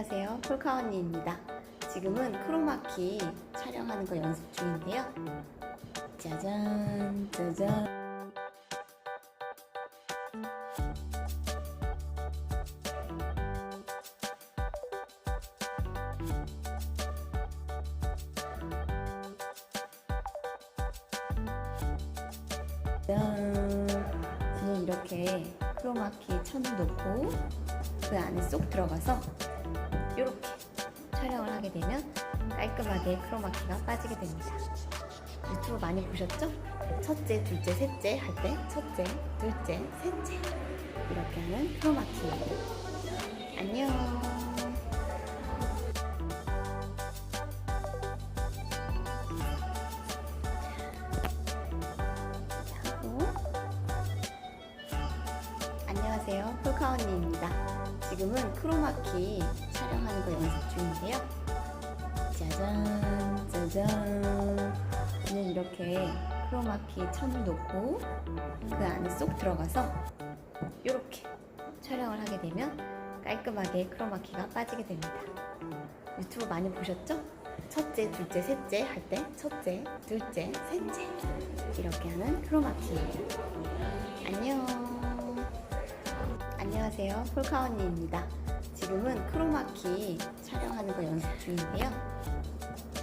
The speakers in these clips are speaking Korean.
안녕하세요. 폴카 언니입니다. 지금은 크로마키 촬영하는 거 연습 중인데요. 짜잔, 짜잔. 짠. 저는 이렇게 크로마키 천을 놓고 그 안에 쏙 들어가서 이렇게 촬영을 하게 되면 깔끔하게 크로마키가 빠지게 됩니다. 유튜브 많이 보셨죠? 첫째, 둘째, 셋째 할 때 첫째, 둘째, 셋째 이렇게 하는 크로마키예요. 안녕. 안녕하세요. 폴카 언니입니다. 지금은 크로마키 촬영하는 거 연습 중인데요. 짜잔, 짜잔. 저는 이렇게 크로마키 천을 놓고 그 안에 쏙 들어가서 이렇게 촬영을 하게 되면 깔끔하게 크로마키가 빠지게 됩니다. 유튜브 많이 보셨죠? 첫째, 둘째, 셋째 할 때 첫째, 둘째, 셋째 이렇게 하는 크로마키예요. 안녕. 안녕하세요. 폴카 언니입니다. 지금은 크로마키 촬영하는 거 연습 중인데요.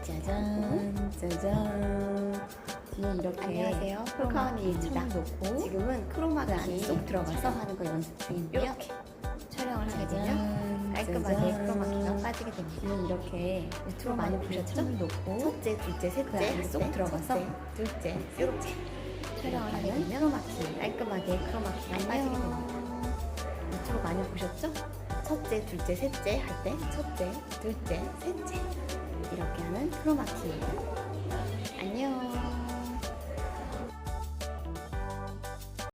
짜잔, 짜잔. 저는 이렇게 안녕하세요. 폴카 언니입니다. 지금은 크로마키 안에 쏙 들어가서 촬영하는 거 연습 중인데요. 이렇게 촬영을 하게 되면 깔끔하게. 크로마키가 빠지게 됩니다. 저는 이렇게 유튜브 많이 보셨죠? 놓고 첫째, 둘째, 셋째 그쏙때 들어가서 둘째, 셋째 촬영을 하게 되면 크로마키 깔끔하게 크로마키가 빠지게 됩니다. 보셨죠? 첫째, 둘째, 셋째 할 때 첫째, 둘째, 셋째 이렇게 하는 크로마키예요. 안녕.